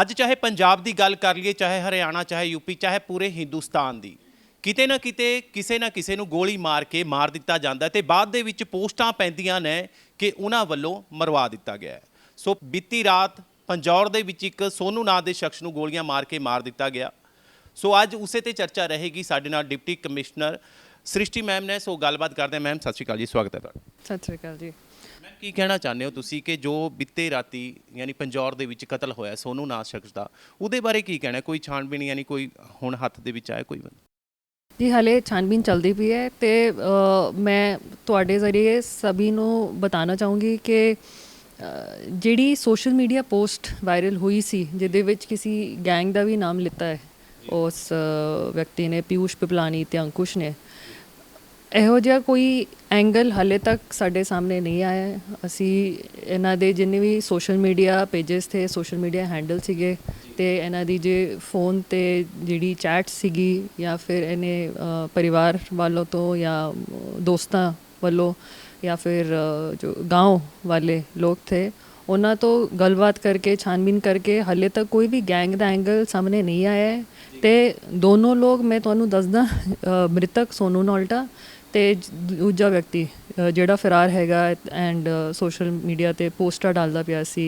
ਅੱਜ ਚਾਹੇ ਪੰਜਾਬ ਦੀ ਗੱਲ ਕਰ ਲਈਏ, ਚਾਹੇ ਹਰਿਆਣਾ, ਚਾਹੇ ਯੂਪੀ ਚਾਹੇ ਪੂਰੇ ਹਿੰਦੁਸਤਾਨ ਦੀ, ਕਿਤੇ ਨਾ ਕਿਤੇ ਕਿਸੇ ਨਾ ਕਿਸੇ ਨੂੰ ਗੋਲੀ ਮਾਰ ਕੇ ਮਾਰ ਦਿੱਤਾ ਜਾਂਦਾ ਹੈ ਤੇ ਬਾਅਦ ਦੇ ਵਿੱਚ ਪੋਸਟਾਂ ਪੈਂਦੀਆਂ ਨੇ ਕਿ ਉਹਨਾਂ ਵੱਲੋਂ ਮਰਵਾ ਦਿੱਤਾ ਗਿਆ ਸੋ ਬੀਤੀ ਰਾਤ ਪੰਜੌਰ ਦੇ ਵਿੱਚ ਇੱਕ ਸੋਨੂ ਨਾਂ ਦੇ ਸ਼ਖਸ ਨੂੰ ਗੋਲੀਆਂ ਮਾਰ ਕੇ ਮਾਰ ਦਿੱਤਾ ਗਿਆ। ਸੋ ਅੱਜ ਉਸੇ ਤੇ ਚਰਚਾ ਰਹੇਗੀ ਸਾਡੇ ਨਾਲ ਡਿਪਟੀ ਕਮਿਸ਼ਨਰ ਸ੍ਰਿਸ਼ਟੀ ਮੈਮ ਨੇ, ਸੋ ਗੱਲਬਾਤ ਕਰਦੇ ਮੈਮ, ਸਤਿ ਸ਼੍ਰੀ ਅਕਾਲ ਜੀ, ਸਵਾਗਤ ਹੈ ਤੁਹਾਡਾ। ਸਤਿ ਸ਼੍ਰੀ ਅਕਾਲ ਜੀ। ਕੀ ਕਹਿਣਾ ਚਾਹੁੰਦੇ ਹੋ ਤੁਸੀਂ ਕਿ ਜੋ ਬੀਤੇ ਰਾਤੀ ਯਾਨੀ ਪੰਜੌਰ ਦੇ ਵਿੱਚ ਕਤਲ ਹੋਇਆ ਸੋਨੂ ਨਾਂ ਸ਼ਖਸ ਦਾ ਉਹਦੇ ਬਾਰੇ ਕੀ ਕਹਿਣਾ? ਕੋਈ ਛਾਣਬੀਣ ਯਾਨੀ ਕੋਈ ਹੁਣ ਹੱਥ ਦੇ ਵਿੱਚ ਆਇਆ ਕੋਈ ਬੰਦਾ? ਜੀ ਹਲੇ ਛਾਨਬੀਨ ਚਲਦੀ ਪਈ ਹੈ ਤੇ ਅ, ਮੈਂ ਤੁਹਾਡੇ ਜ਼ਰੀਏ ਸਭੀ ਨੂੰ ਬਤਾਨਾ ਚਾਹੂੰਗੀ ਕਿ ਅ, ਜਿਹੜੀ ਸੋਸ਼ਲ ਮੀਡੀਆ ਪੋਸਟ ਵਾਇਰਲ ਹੋਈ ਸੀ ਜਿਹਦੇ ਵਿੱਚ ਕਿਸੇ ਗੈਂਗ ਦਾ ਵੀ ਨਾਮ ਲਿੱਤਾ ਹੈ ਉਸ ਅ, ਵਿਅਕਤੀ ਨੇ ਪਿਊਸ਼ ਪਿਪਲਾਨੀ ਤੇ ਅੰਕੁਸ਼ ਨੇ ਇਹੋ ਜਿਹਾ ਕੋਈ ਐਂਗਲ ਹਲੇ ਤੱਕ ਸਾਡੇ ਸਾਹਮਣੇ ਨਹੀਂ ਆਇਆ ਅਸੀਂ ਇਹਨਾਂ ਦੇ ਜਿੰਨੇ ਵੀ ਸੋਸ਼ਲ ਮੀਡੀਆ ਪੇजेस ਤੇ ਸੋਸ਼ਲ ਮੀਡੀਆ ਹੈਂਡਲ ਸੀਗੇ ਤੇ ਇਹਨਾਂ ਦੀ ਜੇ ਫੋਨ ਤੇ ਜਿਹੜੀ ਚੈਟ ਸੀਗੀ ਜਾਂ ਫਿਰ ਇਹਨੇ ਪਰਿਵਾਰ ਵਾਲੋਂ ਤੋਂ ਜਾਂ ਦੋਸਤਾਂ ਵੱਲੋਂ ਜਾਂ ਫਿਰ ਜੋ گاؤں ਵਾਲੇ ਲੋਕ ਥੇ, ਉਹਨਾਂ ਤੋਂ ਗੱਲਬਾਤ ਕਰਕੇ, ਛਾਨਬੀਨ ਕਰਕੇ ਹਲੇ ਤੱਕ ਕੋਈ ਵੀ ਗੈਂਗ ਦਾ ਐਂਗਲ ਸਾਹਮਣੇ ਨਹੀਂ ਆਇਆ ਹੈ। ਤੇ ਦੋਨੋਂ ਲੋਕ, ਮੈਂ ਤੁਹਾਨੂੰ ਦੱਸਦਾ ਮ੍ਰਿਤਕ ਸੋਨੂ ਨੌਲਟਾ ਤੇ ਜ- ਦੂਜਾ ਵਿਅਕਤੀ ਜਿਹੜਾ ਫਰਾਰ ਹੈਗਾ ਐਂਡ ਸੋਸ਼ਲ ਮੀਡੀਆ ਤੇ ਪੋਸਟਰ ਡਾਲਦਾ ਪਿਆ ਸੀ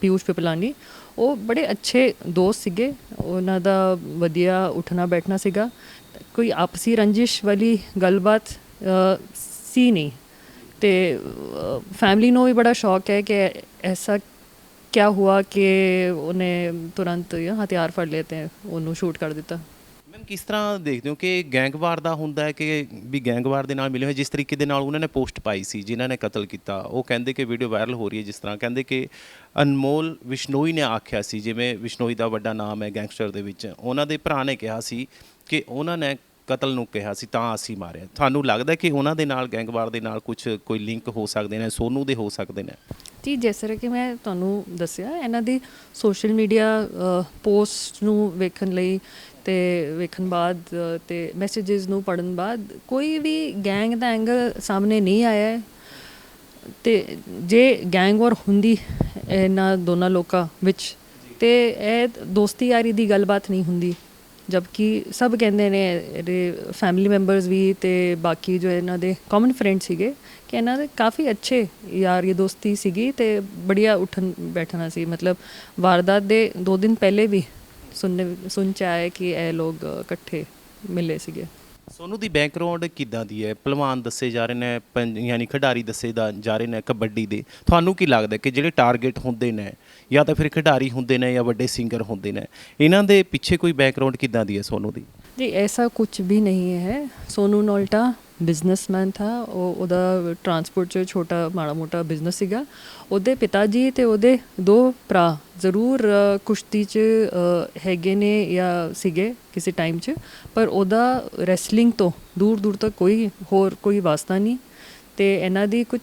ਪਿਊਸ਼ ਪਿਪਲਾਨੀ, ਉਹ ਬੜੇ ਅੱਛੇ ਦੋਸਤ ਸੀਗੇ। ਉਹਨਾਂ ਦਾ ਵਧੀਆ ਉੱਠਣਾ ਬੈਠਣਾ ਸੀਗਾ। ਕੋਈ ਆਪਸੀ ਰੰਜਿਸ਼ ਵਾਲੀ ਗੱਲਬਾਤ ਸੀ ਨਹੀਂ। ਤੇ ਫੈਮਿਲੀ ਨੂੰ ਵੀ ਬੜਾ ਸ਼ੌਕ ਹੈ ਕਿ ਐਸਾ ਕਿਆ ਹੁਆ ਕਿ ਉਹਨੇ ਤੁਰੰਤ ਇਹ ਹਥਿਆਰ ਫੜ ਲਏ ਤੇ ਉਹਨੂੰ ਸ਼ੂਟ ਕਰ ਦਿੱਤਾ। ਕਿਸ ਤਰ੍ਹਾਂ ਦੇਖਦੇ ਹੋ ਕਿ ਗੈਂਗਵਾਰ ਦਾ ਹੁੰਦਾ ਹੈ ਕਿ ਵੀ ਗੈਂਗਵਾਰ ਦੇ ਨਾਲ ਮਿਲੇ ਹੋਏ, ਜਿਸ ਤਰੀਕੇ ਦੇ ਨਾਲ ਉਹਨਾਂ ਨੇ ਪੋਸਟ ਪਾਈ ਸੀ, ਜਿਨ੍ਹਾਂ ਨੇ ਕਤਲ ਕੀਤਾ, ਉਹ ਕਹਿੰਦੇ ਕਿ ਵੀਡੀਓ ਵਾਇਰਲ ਹੋ ਰਹੀ ਹੈ ਜਿਸ ਤਰ੍ਹਾਂ, ਕਹਿੰਦੇ ਕਿ ਅਨਮੋਲ ਵਿਸ਼ਨੋਈ ਨੇ ਆਖਿਆ ਸੀ, ਜਿਵੇਂ ਵਿਸ਼ਨੋਈ ਦਾ ਵੱਡਾ ਨਾਮ ਹੈ ਗੈਂਗਸਟਰ ਦੇ ਵਿੱਚ, ਉਹਨਾਂ ਦੇ ਭਰਾ ਨੇ ਕਿਹਾ ਸੀ ਕਿ ਉਹਨਾਂ ਨੇ ਕਤਲ ਨੂੰ ਕਿਹਾ ਸੀ ਤਾਂ ਅਸੀਂ ਮਾਰਿਆ ਤੁਹਾਨੂੰ ਲੱਗਦਾ ਕਿ ਉਹਨਾਂ ਦੇ ਨਾਲ ਗੈਂਗਵਾਰ ਦੇ ਨਾਲ ਕੁਝ ਕੋਈ ਲਿੰਕ ਹੋ ਸਕਦੇ ਨੇ ਸੋਨੂ ਦੇ ਹੋ ਸਕਦੇ ਨੇ? ਜੀ ਜਿਸ ਤਰ੍ਹਾਂ ਕਿ ਮੈਂ ਤੁਹਾਨੂੰ ਦੱਸਿਆ ਇਹਨਾਂ ਦੀ ਸੋਸ਼ਲ ਮੀਡੀਆ ਪੋਸਟ ਨੂੰ ਵੇਖਣ ਲਈ ਤੇ ਵੇਖਣ ਬਾਅਦ ਅ, ਤੇ ਮੈਸੇजेस ਨੂੰ ਪੜਨ ਬਾਅਦ ਕੋਈ ਵੀ ਗੈਂਗ ਦਾ ਐਂਗਲ ਸਾਹਮਣੇ ਨਹੀਂ ਆਇਆ ਹੈ। ਤੇ ਜੇ ਗੈਂਗ ਵਾਰ ਹੁੰਦੀ ਇਹਨਾਂ ਦੋਨਾਂ ਲੋਕਾਂ ਵਿੱਚ ਤੇ ਇਹ ਦੋਸਤੀ ਯਾਰੀ ਦੀ ਗੱਲਬਾਤ ਨਹੀਂ ਹੁੰਦੀ। ਜਦਕਿ ਸਭ ਕਹਿੰਦੇ ਨੇ ਇਹਦੇ ਫੈਮਿਲੀ ਮੈਂਬਰਸ ਵੀ ਤੇ ਬਾਕੀ ਜੋ ਇਹਨਾਂ ਦੇ ਕਾਮਨ ਫਰੈਂਡ ਸੀਗੇ ਕਿ ਇਹਨਾਂ ਦੇ ਕਾਫੀ ਅੱਛੇ ਯਾਰ ਇਹ ਦੋਸਤੀ ਸੀਗੀ ਤੇ ਬੜੀਆ ਉੱਠਣ ਬੈਠਣਾ ਸੀ। ਮਤਲਬ ਵਾਰਦਾਤ ਦੇ ਦੋ ਦਿਨ ਪਹਿਲੇ ਵੀ ਸੁਣਨੇ ਸੁਣ ਚ ਆਇਆ ਕਿ ਇਹ ਲੋਕ ਇਕੱਠੇ ਮਿਲੇ ਸੀਗੇ। ਸੋਨੂ ਦੀ ਬੈਕਗ੍ਰਾਉਂਡ ਕਿੱਦਾਂ ਦੀ ਹੈ ਪਹਿਲਵਾਨ ਦੱਸੇ ਜਾ ਰਹੇ ਨੇ ਪੰਜ- ਯਾਨੀ ਖਿਡਾਰੀ ਦੱਸੇ ਦਾ ਜਾ ਰਹੇ ਨੇ ਕਬੱਡੀ ਦੇ ਤੁਹਾਨੂੰ ਕੀ ਲੱਗਦਾ ਕਿ ਜਿਹੜੇ ਟਾਰਗੇਟ ਹੁੰਦੇ ਨੇ ਜਾਂ ਤਾਂ ਫਿਰ ਖਿਡਾਰੀ ਹੁੰਦੇ ਨੇ ਜਾਂ ਵੱਡੇ ਸਿੰਗਰ ਹੁੰਦੇ ਨੇ ਇਹਨਾਂ ਦੇ ਪਿੱਛੇ ਕੋਈ ਬੈਕਗ੍ਰਾਉਂਡ ਕਿੱਦਾਂ ਦੀ ਹੈ ਸੋਨੂ ਦੀ जी ऐसा कुछ भी नहीं है सोनू नोल्टा ਬਿਜ਼ਨਸਮੈਨ ਥਾ ਉਹ ਉਹਦਾ ਟਰਾਂਸਪੋਰਟ 'ਚ ਛੋਟਾ, ਮਾੜਾ ਮੋਟਾ ਬਿਜ਼ਨਸ ਸੀਗਾ। ਉਹਦੇ ਪਿਤਾ ਜੀ ਤੇ ਉਹਦੇ ਦੋ ਭਰਾ ਜ਼ਰੂਰ ਕੁਸ਼ਤੀ 'ਚ ਹੈਗੇ ਨੇ ਜਾਂ ਸੀਗੇ ਕਿਸੇ ਟਾਈਮ 'ਚ, ਪਰ ਉਹਦਾ ਰੈਸਲਿੰਗ ਤੋਂ ਦੂਰ ਦੂਰ ਤੱਕ ਕੋਈ ਹੋਰ ਕੋਈ ਵਾਸਤਾ ਨਹੀਂ। ਤੇ ਇਹਨਾਂ ਦੀ ਕੁਝ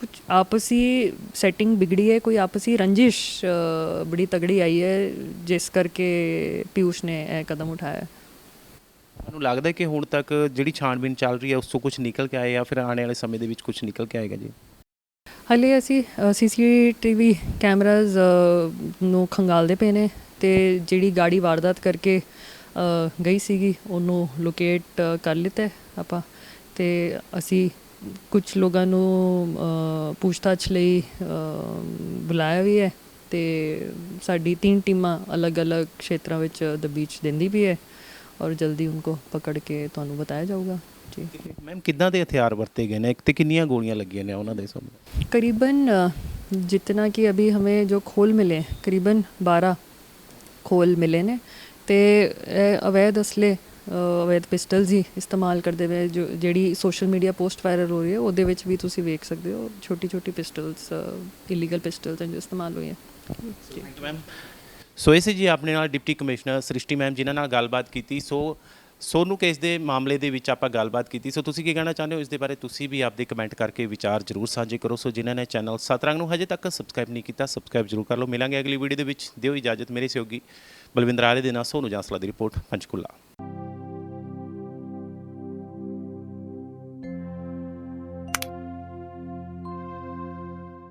ਕੁਝ ਆਪਸੀ ਸੈਟਿੰਗ ਵਿਗੜੀ ਹੈ, ਕੋਈ ਆਪਸੀ ਰੰਜਿਸ਼ ਬੜੀ ਤਗੜੀ ਆਈ ਹੈ, ਜਿਸ ਕਰਕੇ ਪਿਊਸ਼ ਨੇ ਇਹ ਕਦਮ ਉਠਾਇਆ। ਤੁਹਾਨੂੰ ਲੱਗਦਾ ਕਿ ਹੁਣ ਤੱਕ ਜਿਹੜੀ ਛਾਣਬੀਨ ਚੱਲ ਰਹੀ ਹੈ, ਉਸ ਤੋਂ ਕੁਝ ਨਿਕਲ ਕੇ ਆਏ ਜਾਂ ਫਿਰ ਆਉਣ ਵਾਲੇ ਸਮੇਂ ਦੇ ਵਿੱਚ ਕੁਝ ਨਿਕਲ ਕੇ ਆਏਗਾ ਜੀ? ਹਲੇ ਅਸੀਂ ਸੀਸੀਟੀਵੀ ਕੈਮਰਾਜ਼ ਨੂੰ ਖੰਗਾਲਦੇ ਪਏ ਨੇ ਤੇ ਜਿਹੜੀ ਗਾੜੀ ਵਾਰਦਾਤ ਕਰਕੇ ਗਈ ਸੀਗੀ, ਉਹਨੂੰ ਲੋਕੇਟ ਕਰ ਲਿੱਤਾ ਆਪਾਂ ਤੇ ਅਸੀਂ ਕੁਝ ਲੋਕਾਂ ਨੂੰ ਪੁੱਛਤਾਛ ਲਈ ਬੁਲਾਇਆ ਵੀ ਹੈ ਤੇ ਸਾਡੀ ਤਿੰਨ ਟੀਮਾਂ ਅਲੱਗ-ਅਲੱਗ ਖੇਤਰਾਂ ਵਿੱਚ ਦਬੀਚ ਦਿੰਦੀ ਵੀ ਹੈ। ਔਰ ਜਲਦੀ ਉਨ੍ਹਾਂ ਪਕੜ ਕੇ ਤੁਹਾਨੂੰ ਬਤਾਇਆ ਜਾਊਗਾ। ਜੀ। ਮੈਮ ਕਿੱਦਾਂ ਦੇ ਹਥਿਆਰ ਵਰਤੇ ਗਏ ਨੇ? ਤੇ ਕਿੰਨੀਆਂ ਗੋਲੀਆਂ ਲੱਗੀਆਂ ਨੇ ਉਹਨਾਂ ਦੇ ਸਾਹਮਣੇ? ਕਰੀਬਨ जितना कि अभी हमें जो खोल मिले करीबन 12 खोल मिले ने ਤੇ ਅਵੈਧ ਅਸਲੇ ਅਵੈਧ ਪਿਸਟਲ ਹੀ ਇਸਤੇਮਾਲ ਕਰਦੇ ਵੇ ਜਿਹੜੀ ਸੋਸ਼ਲ ਮੀਡੀਆ ਪੋਸਟ ਵਾਇਰਲ ਹੋ ਰਹੀ ਹੈ ਉਹਦੇ ਵਿੱਚ ਵੀ ਤੁਸੀਂ ਵੇਖ ਸਕਦੇ ਹੋ। ਛੋਟੀ ਛੋਟੀ ਪਿਸਟਲਸ ਇਲੀਗਲ ਪਿਸਟਲਸ ਜੋ ਇਸਤੇਮਾਲ ਹੋਈਆਂ। ਮੈਮ ਸੋ ਇਹ ਸੀ ਜੀ ਆਪਣੇ ਨਾਲ ਡਿਪਟੀ ਕਮਿਸ਼ਨਰ ਸ੍ਰਿਸ਼ਟੀ ਮੈਮ ਜਿਨ੍ਹਾਂ ਨਾਲ ਗੱਲਬਾਤ ਕੀਤੀ, ਸੋ ਸੋਨੂ ਕੇਸ ਦੇ ਮਾਮਲੇ ਦੇ ਵਿੱਚ ਆਪਾਂ ਗੱਲਬਾਤ ਕੀਤੀ। ਸੋ ਤੁਸੀਂ ਕੀ ਕਹਿਣਾ ਚਾਹੁੰਦੇ ਹੋ? ਇਸ ਦੇ ਬਾਰੇ ਤੁਸੀਂ ਵੀ ਆਪਦੇ ਕਮੈਂਟ ਕਰਕੇ ਵਿਚਾਰ ਜ਼ਰੂਰ ਸਾਂਝੇ ਕਰੋ। ਸੋ ਜਿਨ੍ਹਾਂ ਨੇ ਚੈਨਲ ਸਤਰੰਗ ਨੂੰ ਹਜੇ ਤੱਕ ਸਬਸਕ੍ਰਾਈਬ ਨਹੀਂ ਕੀਤਾ, ਸਬਸਕ੍ਰਾਈਬ ਜ਼ਰੂਰ ਕਰ ਲਓ। ਮਿਲਾਂਗੇ ਅਗਲੀ ਵੀਡੀਓ ਦੇ ਵਿੱਚ। ਦਿਓ ਇਜਾਜ਼ਤ। ਮੇਰੇ ਸਹਿਯੋਗੀ ਬਲਵਿੰਦਰ ਆਲੇ ਦੇ ਨਾਲ ਸੋਨੂ ਜਾਂਸਲਾ ਦੀ ਰਿਪੋਰਟ, ਪੰਚਕੁਲਾ।